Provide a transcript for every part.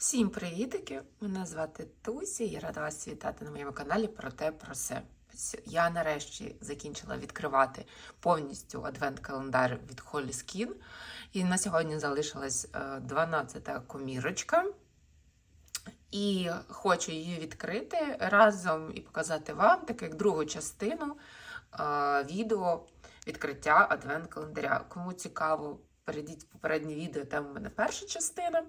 Всім привітики! Мене звати Тусі. Я рада вас вітати на моєму каналі про те про все. Я нарешті закінчила відкривати повністю адвент-календар від Holy Skin. І на сьогодні залишилась 12-та комірочка. І хочу її відкрити разом і показати вам, так як другу частину е, відео відкриття адвент-календаря. Кому цікаво, перейдіть в попереднє відео, там у мене перша частина.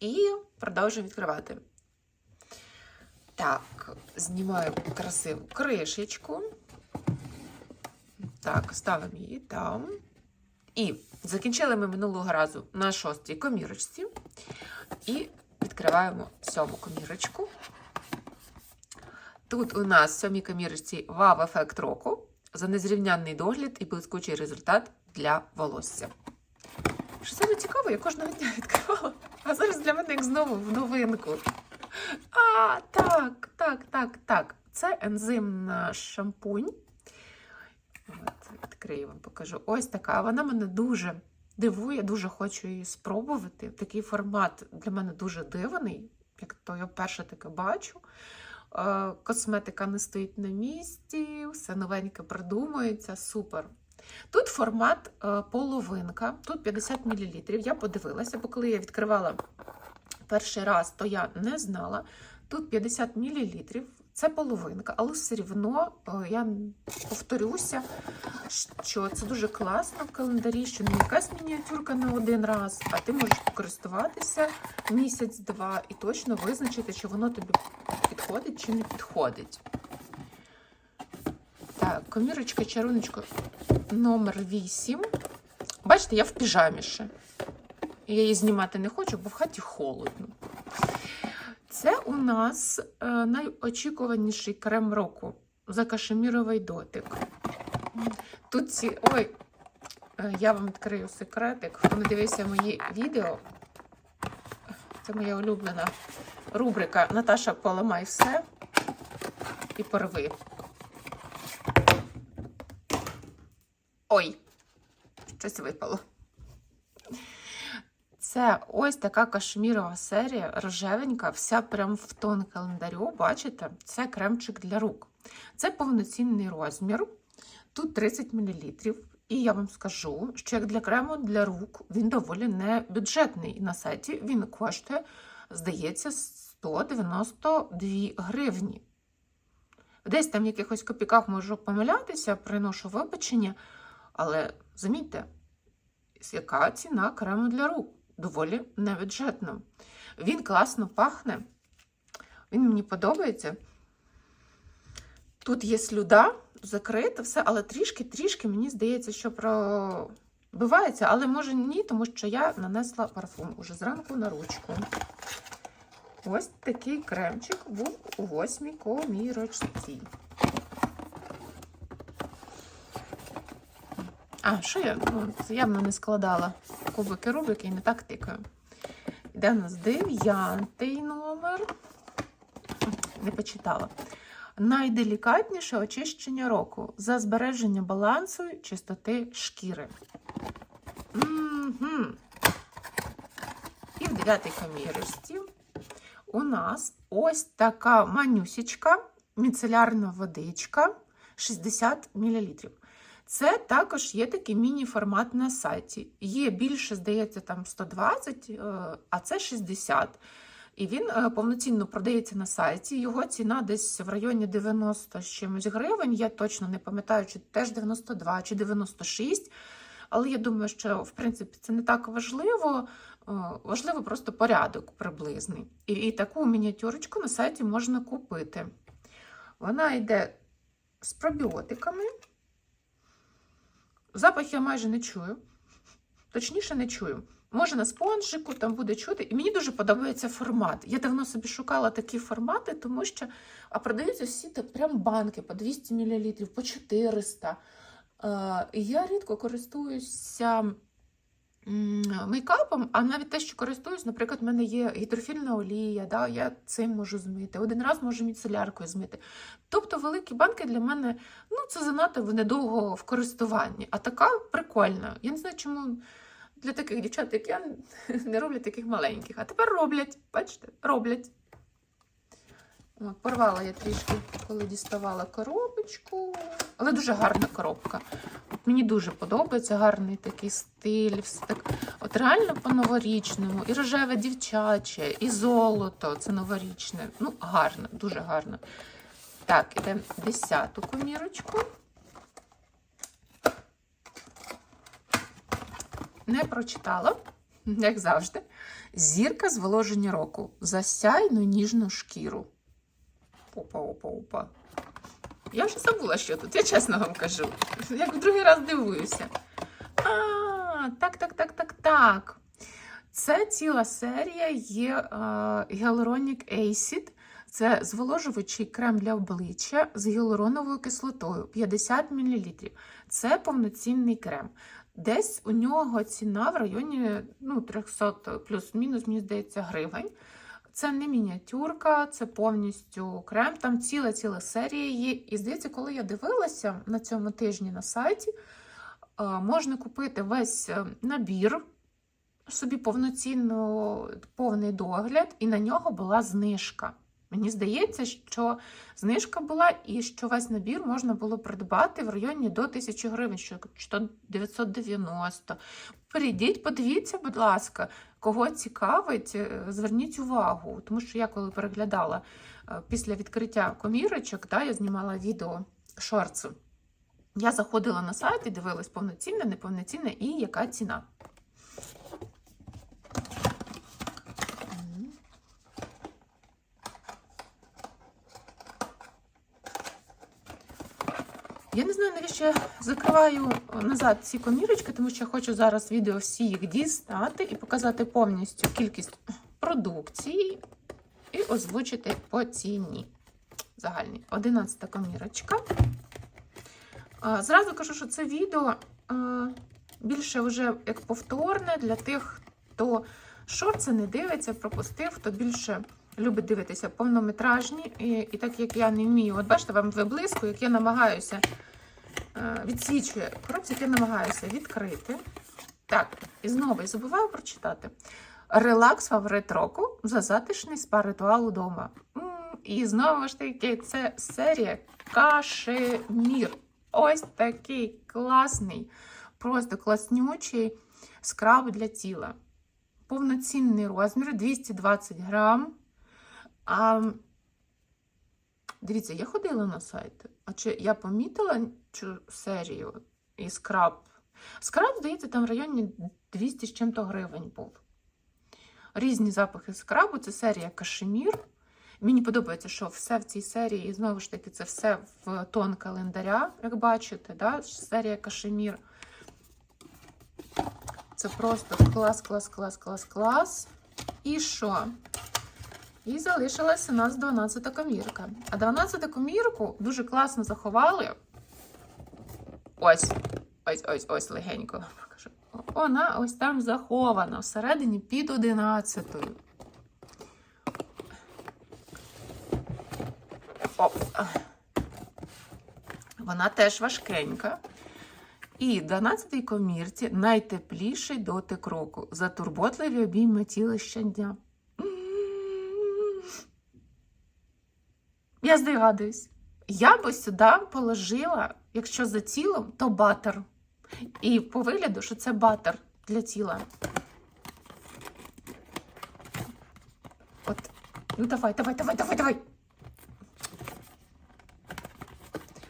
І продовжуємо відкривати. Так, знімаю красиву кришечку. Так, ставимо її там. І закінчили ми минулого разу на шостій комірочці. І відкриваємо сьому комірочку. Тут у нас в сьомій комірочці вав-ефект року за незрівнянний догляд і блискучий результат для волосся. Що саме цікаво, я кожного дня відкривала, а зараз для мене як знову в новинку. А, так, так, так, так. Це ензимна шампунь. От, відкрию вам, покажу. Ось така. Вона мене дуже дивує, дуже хочу її спробувати. Такий формат для мене дуже дивний, як то я вперше таке бачу. Е, Косметика не стоїть на місці, все новеньке придумується, супер. Тут формат е, половинка, тут 50 мл. Я подивилася, бо коли я відкривала перший раз, то я не знала. Тут 50 мл, це половинка, але все рівно е, я повторюся, що це дуже класно в календарі, що не якась мініатюрка на один раз, а ти можеш покористуватися місяць-два і точно визначити, чи воно тобі підходить чи не підходить. Комірочка, чаруночка номер 8. Бачите, я в піжамі ще. Я її знімати не хочу, бо в хаті холодно. Це у нас е, найочікуваніший крем року за кашеміровий дотик. Тут ці. Ой, е, я вам відкрию секретик. Хто не дивився мої відео, це моя улюблена рубрика Наташа поламай все і порви. Ой, щось випало. Це ось така кашмірова серія, рожевенька, вся прям в тон календарю. Бачите, це кремчик для рук. Це повноцінний розмір. Тут 30 мл. І я вам скажу, що як для крему для рук він доволі не бюджетний. На сайті він коштує, здається, 192 гривні. Десь там в якихось копійках можу помилятися, приношу вибачення. Але замітьте, яка ціна крему для рук? Доволі невіджетно. Він класно пахне, він мені подобається. Тут є слюда, закрита все, але трішки-трішки, мені здається, що пробивається, але може ні, тому що я нанесла парфум уже зранку на ручку. Ось такий кремчик був у восьмій комірочці. А, що я? Ну, це явно не складала кубики рубики і не так тикаю. Йде у нас дев'ятий номер. Не почитала. Найделікатніше очищення року за збереження балансу чистоти шкіри. Угу. І в дев'ятій комірочці у нас ось така манюсічка, міцелярна водичка 60 мл. Це також є такий міні-формат на сайті. Є більше, здається, там 120, а це 60. І він е, повноцінно продається на сайті. Його ціна десь в районі 90 з чимось гривень. Я точно не пам'ятаю, чи теж 92 чи 96. Але я думаю, що в принципі це не так важливо. Важливо просто порядок приблизний. І, і таку мініатюрочку на сайті можна купити. Вона йде з пробіотиками. Запах я майже не чую. Точніше, не чую. Може, на спонжику там буде чути. І мені дуже подобається формат. Я давно собі шукала такі формати, тому що а продаються всі так прям банки по 200 мл, по 400. Е, я рідко користуюся мейкапом, а навіть те, що користуюсь, наприклад, в мене є гідрофільна олія, да, я цим можу змити. Один раз можу міцеляркою змити. Тобто великі банки для мене ну, це занадто недовго в користуванні. А така прикольна. Я не знаю, чому для таких дівчат, як я, не роблять таких маленьких. А тепер роблять, бачите, роблять. Порвала я трішки, коли діставала коробочку. Але дуже гарна коробка. Мені дуже подобається гарний такий стиль. Так, от реально по-новорічному. І рожеве дівчаче, і золото. Це новорічне. Ну, гарно, дуже гарно. Так, ідемо десяту комірочку. Не прочитала, як завжди. Зірка зволоження року. Засяйну ніжну шкіру. Опа, опа, опа. Я вже забула, що тут, я чесно вам кажу. Як в другий раз дивуюся. А, так, так, так, так, так. Це ціла серія є е, Acid. Це зволожуючий крем для обличчя з гіалуроновою кислотою 50 мл. Це повноцінний крем. Десь у нього ціна в районі ну, 300 плюс-мінус, мені здається, гривень. Це не мініатюрка, це повністю крем. Там ціла ціла серія є. І здається, коли я дивилася на цьому тижні на сайті, е, можна купити весь е, набір, собі повноцінно повний догляд, і на нього була знижка. Мені здається, що знижка була і що весь набір можна було придбати в районі до 1000 гривень, що що 990. Перейдіть, подивіться, будь ласка, кого цікавить, е, зверніть увагу. Тому що я коли переглядала е, після відкриття комірочок, да, я знімала відео шорцу. Я заходила на сайт і дивилась повноцінне, неповноцінне і яка ціна. Я не знаю, навіщо я закриваю назад ці комірочки, тому що я хочу зараз відео всі їх дістати і показати повністю кількість продукції і озвучити по ціні. Загальні. 11 комірочка. Зразу кажу, що це відео більше вже як повторне для тих, хто шорти не дивиться, пропустив, хто більше любить дивитися повнометражні. І, і так як я не вмію, от бачите, вам виблиску, як я намагаюся е, відсвічує коробці, як я намагаюся відкрити. Так, і знову я забуваю прочитати. Релакс фаворит року за затишний спа-ритуал удома. М, І знову ж таки, це серія Кашемір. Ось такий класний, просто класнючий скраб для тіла. Повноцінний розмір 220 грам. А, дивіться, я ходила на сайт. А чи я помітила цю серію і скраб? Скраб, здається, там в районі 200 з чим-то гривень був. Різні запахи скрабу, це серія Кашемір. Мені подобається, що все в цій серії, і знову ж таки, це все в тон календаря, як бачите, да? серія Кашемір. Це просто клас, клас, клас, клас, клас. І що? І залишилась у нас 12 комірка. А 12 комірку дуже класно заховали. Ось, ось, ось, ось легенько покажу. Вона ось там захована всередині під 11. Оп. Вона теж важкенька. І в 12-й комірці найтепліший дотик року. За турботливі обійми тіла щодня. Я здогадуюсь. Я би сюди положила, якщо за тілом, то батер. І по вигляду, що це батер для тіла. От. Ну давай, давай, давай, давай, давай.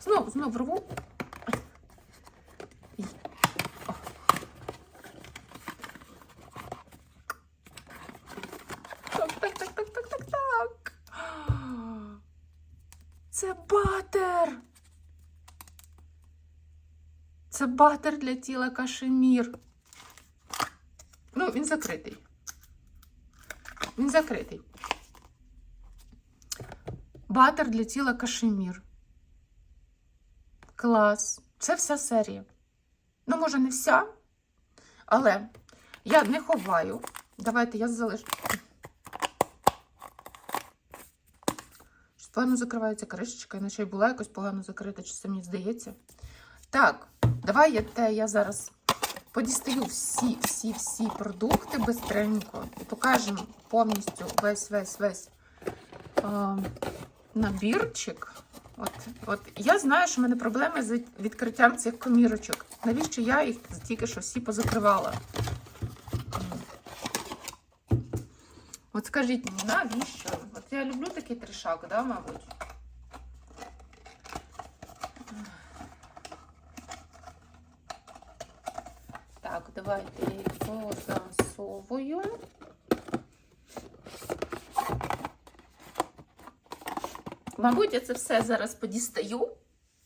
Знов, знов рву. І- О. Так, так, так, так, так, так, так. Це батер. Це батер для тіла кашемір. Ну, він закритий. Він закритий. Батер для тіла кашемір. Клас. Це вся серія. Ну, може, не вся, але я не ховаю. Давайте я залишу. Погано закривається кришечка, іначе була якось погано закрита, чи це мені здається. Так, давай я те я зараз подістаю всі, всі, всі продукти бистренько і покажемо повністю весь, весь, весь е, набірчик. От, от я знаю, що в мене проблеми з відкриттям цих комірочок. Навіщо я їх тільки що всі позакривала? От скажіть навіщо? От я люблю такий тришак, да, мабуть. Так, давайте я їх позасовую. Мабуть, я це все зараз подістаю.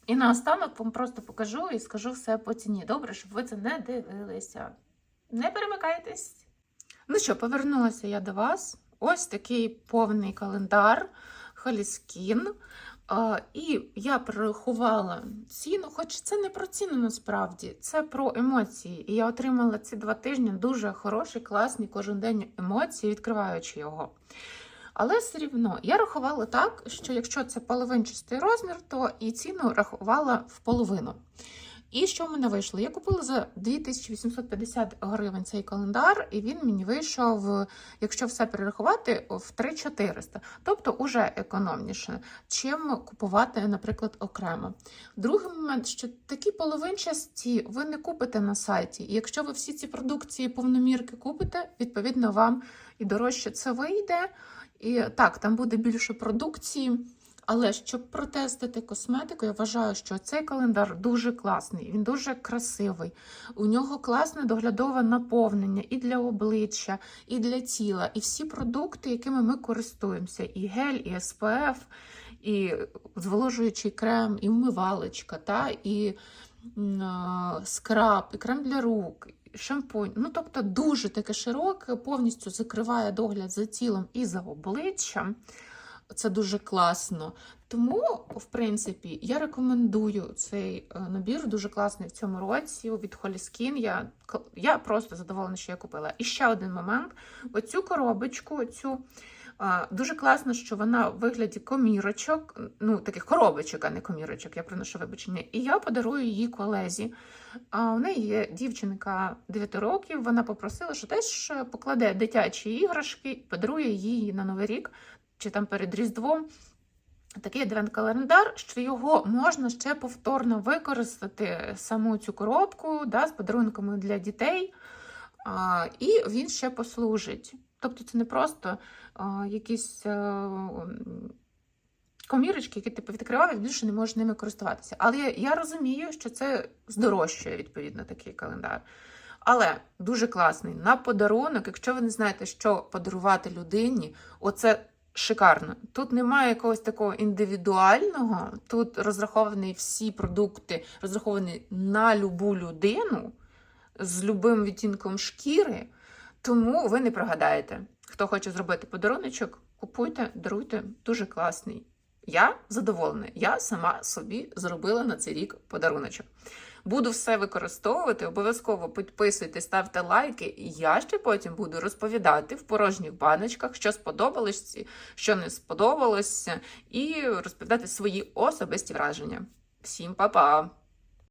І наостанок вам просто покажу і скажу все по ціні. Добре, щоб ви це не дивилися. Не перемикайтесь. Ну що, повернулася я до вас. Ось такий повний календар Холіскін. А, І я прорахувала ціну, хоч це не про ціну насправді, це про емоції. І я отримала ці два тижні дуже хороші, класні кожен день емоції, відкриваючи його. Але все рівно я рахувала так, що якщо це половинчастий розмір, то і ціну рахувала в половину. І що в мене вийшло? Я купила за 2850 гривень цей календар, і він мені вийшов, якщо все перерахувати, в 3400. Тобто уже економніше, чим купувати, наприклад, окремо. Другий момент, що такі половинчасті ви не купите на сайті. І якщо ви всі ці продукції повномірки купите, відповідно, вам і дорожче це вийде. І так, там буде більше продукції. Але щоб протестити косметику, я вважаю, що цей календар дуже класний, він дуже красивий. У нього класне доглядове наповнення і для обличчя, і для тіла, і всі продукти, якими ми користуємося: і гель, і СПФ, і зволожуючий крем, і вмивалочка, та, і м, скраб, і крем для рук. Шампунь, ну тобто дуже таке широке, повністю закриває догляд за тілом і за обличчям. Це дуже класно. Тому, в принципі, я рекомендую цей е, набір, дуже класний в цьому році від Skin. Я, я просто задоволена, що я купила. І ще один момент: оцю коробочку, оцю. Дуже класно, що вона в вигляді комірочок, ну таких коробочок, а не комірочок, я приношу вибачення. І я подарую її колезі. А у неї є дівчинка 9 років. Вона попросила, що теж покладе дитячі іграшки, подарує їй на Новий рік чи там перед Різдвом. Такий адвент-календар, що його можна ще повторно використати саму цю коробку да, з подарунками для дітей, а, і він ще послужить. Тобто це не просто а, якісь а, комірочки, які ти відкривав і більше не можеш ними користуватися. Але я розумію, що це здорожчує відповідно такий календар. Але дуже класний на подарунок, якщо ви не знаєте, що подарувати людині, оце шикарно. Тут немає якогось такого індивідуального, тут розраховані всі продукти, розраховані на любу людину з любим відтінком шкіри, тому ви не прогадаєте. Хто хоче зробити подаруночок, купуйте, даруйте, дуже класний. Я задоволена. Я сама собі зробила на цей рік подаруночок. Буду все використовувати, обов'язково підписуйте, ставте лайки, і я ще потім буду розповідати в порожніх баночках, що сподобалось, що не сподобалось, і розповідати свої особисті враження. Всім па-па!